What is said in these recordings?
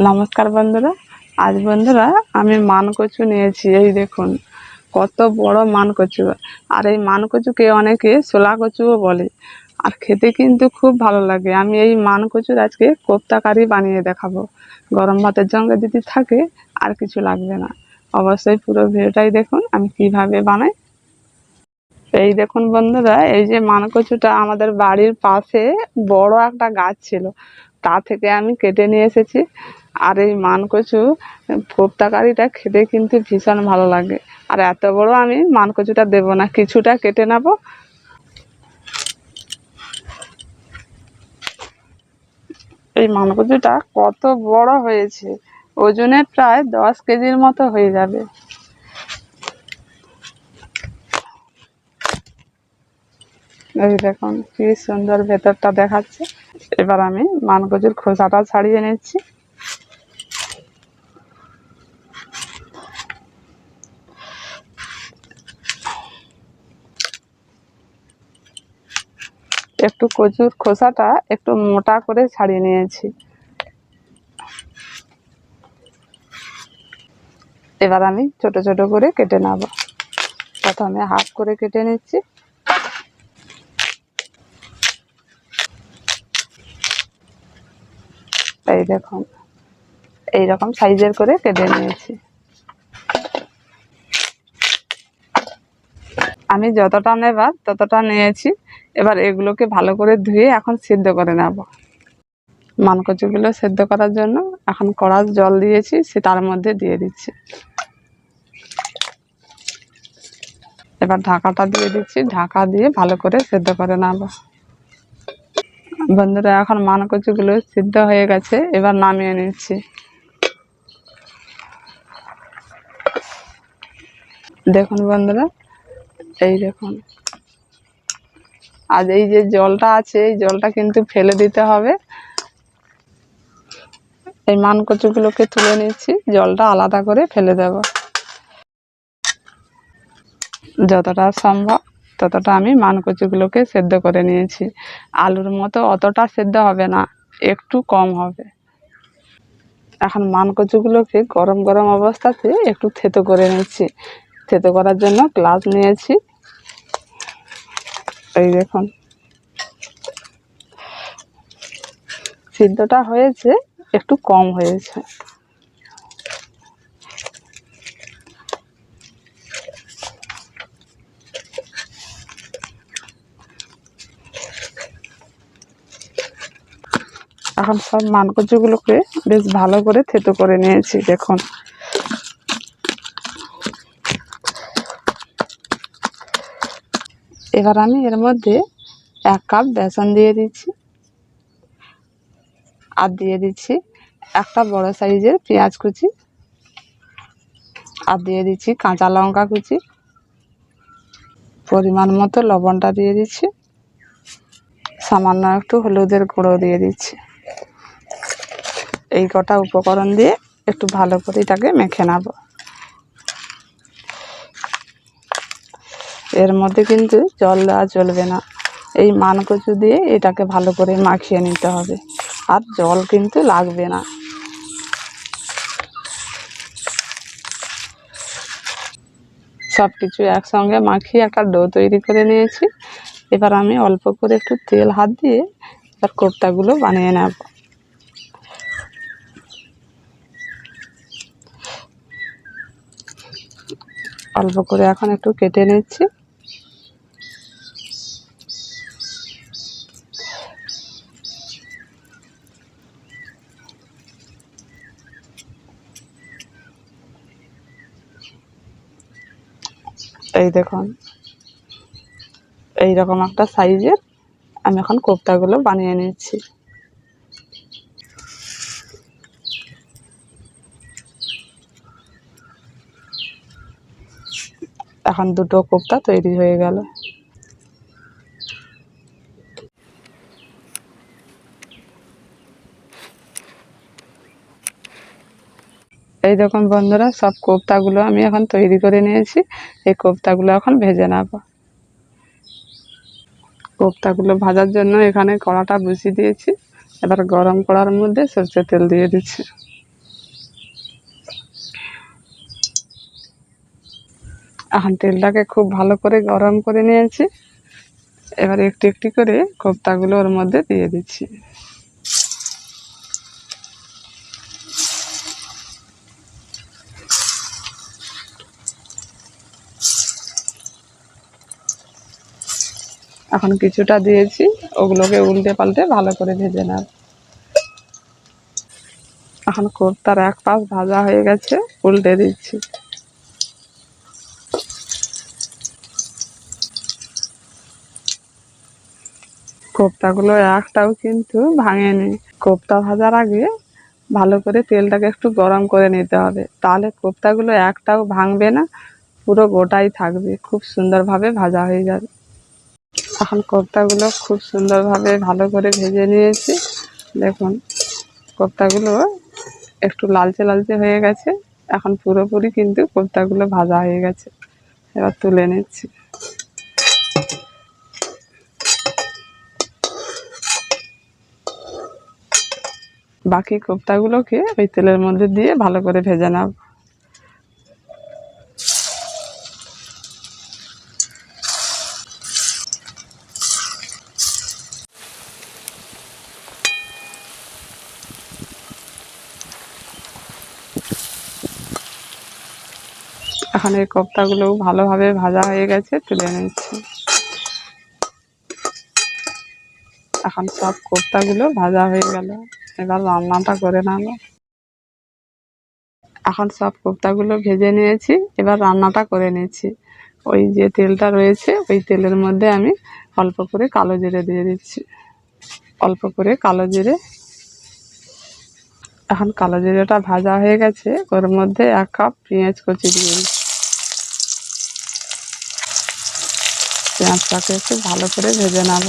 নমস্কার বন্ধুরা। আজ বন্ধুরা আমি মানকচু নিয়েছি, এই দেখুন, কত বড় মানকচু। আর এই মানকচুকে অনেকে ছোলা কচুও বলে, আর খেতে কিন্তু খুব ভালো লাগে। আমি এই মানকচুর আজকে কোপ্তা কারি বানিয়ে দেখাবো। গরম ভাতের সঙ্গে যদি থাকে, আর কিছু লাগবে না। অবশ্যই পুরো ভিডিওটাই দেখুন, আমি কীভাবে বানাই। এই দেখুন বন্ধুরা, এই যে মানকচুটা আমাদের বাড়ির পাশে বড় একটা গাছ ছিল। তা থেকে আমি কেটে নিয়ে এসেছি। আর এই মানকচু কোপ্তা কারিটা খেতে কিন্তু ভীষণ ভালো লাগে। আর এত বড় আমি মানকচুটা দেবো না, কিছুটা কেটে নেব। এই মানকচুটা কত বড় হয়েছে, ওজনে প্রায় দশ কেজির মতো হয়ে যাবে। এই দেখুন, কি সুন্দর ভেতরটা দেখাচ্ছে। এবার আমি মানকচুর খোসাটা ছাড়িয়ে নিচ্ছি। একটু কচুর খোসাটা একটু মোটা করে ছাড়িয়ে নিয়েছি। এবার আমি ছোট ছোট করে কেটে নেব। প্রথমে হাফ করে কেটে নিচ্ছি। দেখুন। এইরকম সাইজের করে কেটে নিয়েছি। আমি যতটা নেবার ততটা নিয়েছি। এবার এগুলোকে ভালো করে ধুয়ে এখন সিদ্ধ করে নেব। মানকচুগুলো সেদ্ধ করার জন্য এখন কড়ার জল দিয়েছি, সে তার মধ্যে দিয়ে দিচ্ছি। এবার ঢাকাটা দিয়ে দিচ্ছি। ঢাকা দিয়ে ভালো করে সেদ্ধ করে নেব। বন্ধুরা, এখন মানকচুগুলো সিদ্ধ হয়ে গেছে, এবার নামিয়ে নিচ্ছি। দেখুন বন্ধুরা, এই দেখুন। আর এই যে জলটা আছে, এই জলটা কিন্তু ফেলে দিতে হবে। এই মানকচুগুলোকে তুলে নিচ্ছি, জলটা আলাদা করে ফেলে দেব। যতটা সম্ভব। ততটা আমি মানকচুগুলোকে সেদ্ধ করে নিয়েছি। আলুর মতো অতটা সেদ্ধ হবে না, একটু কম হবে। এখন মানকচুগুলোকে গরম গরম অবস্থাতে একটু থেতো করে নিচ্ছি। থেতো করার জন্য গ্লাস নিয়েছি। এই দেখুন। সিদ্ধটা হয়েছে, একটু কম হয়েছে। এখন সব মানকচুগুলোকে বেশ ভালো করে থেতো করে নিয়েছি, দেখুন। এবার আমি এর মধ্যে এক কাপ বেসন দিয়ে দিচ্ছি আর দিয়ে দিচ্ছি একটা বড় সাইজের পেঁয়াজ কুচি আর দিয়ে দিচ্ছি কাঁচা লঙ্কা কুচি। পরিমাণ মতো লবণটা দিয়ে দিচ্ছি। সামান্য একটু হলুদের গুঁড়ো দিয়ে দিচ্ছি। এই কটা উপকরণ দিয়ে একটু ভালো করে এটাকে মেখে নেব। এর মধ্যে কিন্তু জল দেওয়া চলবে না। এই মানকচু দিয়ে এটাকে ভালো করে মাখিয়ে নিতে হবে। আর জল কিন্তু লাগবে না। সব কিছু একসঙ্গে মাখিয়ে একটা ডো তৈরি করে নিয়েছি। এবার আমি অল্প করে একটু তেল হাত দিয়ে এবার কোপ্তাগুলো বানিয়ে নেব। অল্প করে এখন একটু কেটে নিচ্ছি। এই দেখুন এই রকম একটা সাইজের আমি এখন কোপ্তাগুলো বানিয়ে নিচ্ছি। এখন দুটো কোপ্তা তৈরি হয়ে গেল। এই রকম বন্ধুরা, সব কোপ্তাগুলো আমি এখন তৈরি করে নিয়েছি। এই কোপ্তাগুলো এখন ভেজে নেব। কোপ্তাগুলো ভাজার জন্য এখানে কড়াটা বসিয়ে দিয়েছি। এবার গরম কড়ার মধ্যে সরষের তেল দিয়ে দিচ্ছি। এখন তেলটাকে খুব ভালো করে গরম করে নিয়েছি। এবার একটু একটু করে কোপ্তাগুলো ওর মধ্যে দিয়ে দিচ্ছি। এখন কিছুটা দিয়েছি, ওগুলোকে উল্টে পাল্টে ভালো করে ভেজে নেব। এখন কোপ্তার এক পাশ ভাজা হয়ে গেছে, উল্টে দিচ্ছি। কোপ্তাগুলো একটাও কিন্তু ভাঙেনি। কোপ্তা ভাজার আগে ভালো করে তেলটাকে একটু গরম করে নিতে হবে। তাহলে কোপ্তাগুলো একটাও ভাঙবে না, পুরো গোটাই থাকবে। খুব সুন্দরভাবে ভাজা হয়ে যাবে। এখন কোপ্তাগুলো খুব সুন্দরভাবে ভালো করে ভেজে নিয়েছি। দেখুন, কোপ্তাগুলো একটু লালচে লালচে হয়ে গেছে। এখন পুরোপুরি কিন্তু কোপ্তাগুলো ভাজা হয়ে গেছে। এবার তুলে নিচ্ছি। বাকি কোপ্তাগুলোকে ওই তেলের মধ্যে দিয়ে ভালো করে ভেজে নাও। এখন এই কোপ্তাগুলো ভালোভাবে ভাজা হয়ে গেছে, তুলে নিচ্ছি। এখন সব কোপ্তাগুলো ভাজা হয়ে গেল। এবার রান্নাটা করে নেব এখন সব কোপ্তাগুলো ভেজে নিয়েছি, এবার রান্নাটা করে নিয়েছি ওই যে তেলটা রয়েছে, ওই তেলের মধ্যে আমি অল্প করে কালো জিরে দিয়ে দিচ্ছি। অল্প করে কালো জিরে। এখন কালো জিরেটা ভাজা হয়ে গেছে, ওর মধ্যে এক কাপ পেঁয়াজ কচি দিয়ে দিচ্ছি। পেঁয়াজটাকে একটু ভালো করে ভেজে নেব।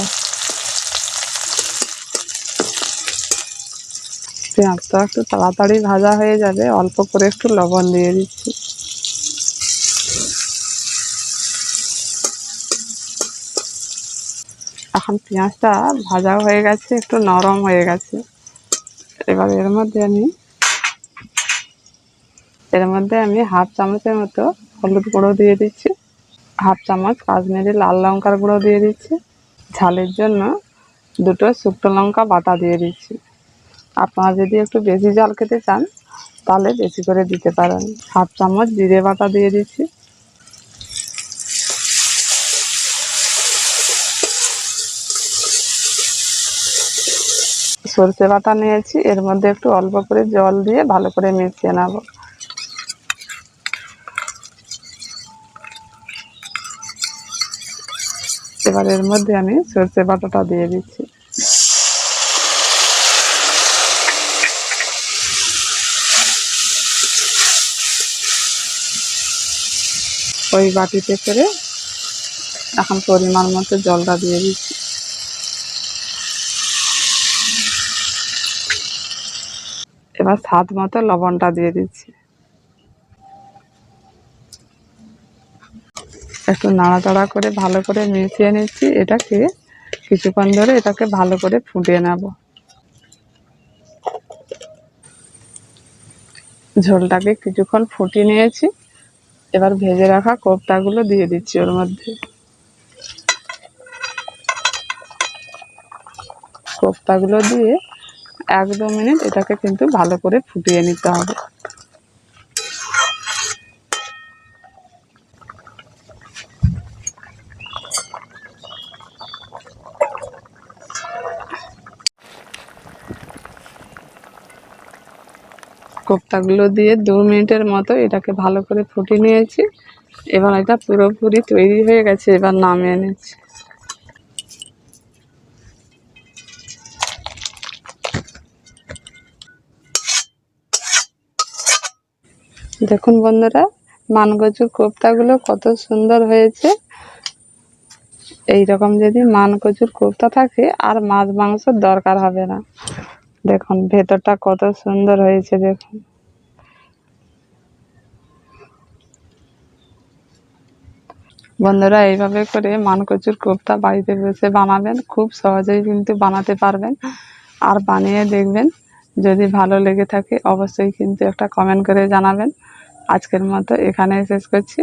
পেঁয়াজটা একটু তাড়াতাড়ি ভাজা হয়ে যাবে। অল্প করে একটু লবণ দিয়ে দিচ্ছি। এখন পেঁয়াজটা ভাজা হয়ে গেছে, একটু নরম হয়ে গেছে। এবার এর মধ্যে আমি, এর মধ্যে আমি হাফ চামচের মতো হলুদ গুঁড়ো দিয়ে দিচ্ছি। হাফ চামচ কাশ্মীরি লাল লঙ্কার গুঁড়ো দিয়ে দিচ্ছি। ঝালের জন্য দুটো শুকনো লঙ্কা বাটা দিয়ে দিচ্ছি। আপনারা যদি একটু বেশি জল খেতে চান, তাহলে বেশি করে দিতে পারেন। হাফ চামচ জিরে বাটা দিয়ে দিচ্ছি। সর্ষে বাটা নিয়েছি, এর মধ্যে একটু অল্প করে জল দিয়ে ভালো করে মিশিয়ে নেব। এবার এর মধ্যে আমি সর্ষে বাটাটা দিয়ে দিচ্ছি। ওই বাটিতে করে এখন পরিমাণ মতো জলটা দিয়ে দিচ্ছি। এবার স্বাদ মতো লবণটা দিয়ে দিচ্ছি। একটু নাড়াচাড়া করে ভালো করে মিশিয়ে নিচ্ছি, এটাকে কিছুক্ষণ ধরে এটাকে ভালো করে ফুটিয়ে নেব। ঝোলটাকে কিছুক্ষণ ফুটিয়ে নিয়েছি। এবার ভেজে রাখা কোপ্তাগুলো দিয়ে দিচ্ছি ওর মধ্যে। কোপ্তাগুলো দিয়ে এক দু মিনিট এটাকে কিন্তু ভালো করে ফুটিয়ে নিতে হবে। কোপ্তাগুলো দিয়ে দু মিনিটের মতো এটাকে ভালো করে ফুটিয়ে নিয়েছি। এবার এটা পুরোপুরি তৈরি হয়ে গেছে, এবার নামিয়ে নিচ্ছি। দেখুন বন্ধুরা মানকচুর কোপ্তাগুলো কত সুন্দর হয়েছে। এই রকম যদি মানকচুর কোপ্তা থাকে, আর মাছ মাংসর দরকার হবে না। দেখুন, ভেতরটা কত সুন্দর হয়েছে, দেখুন। বন্ধুরা, এইভাবে করে মানকচুর কোপ্তা বাড়িতে বসে বানাবেন, খুব সহজেই কিন্তু বানাতে পারবেন। আর বানিয়ে দেখবেন, যদি ভালো লেগে থাকে, অবশ্যই কিন্তু একটা কমেন্ট করে জানাবেন। আজকের মতো এখানে শেষ করছি।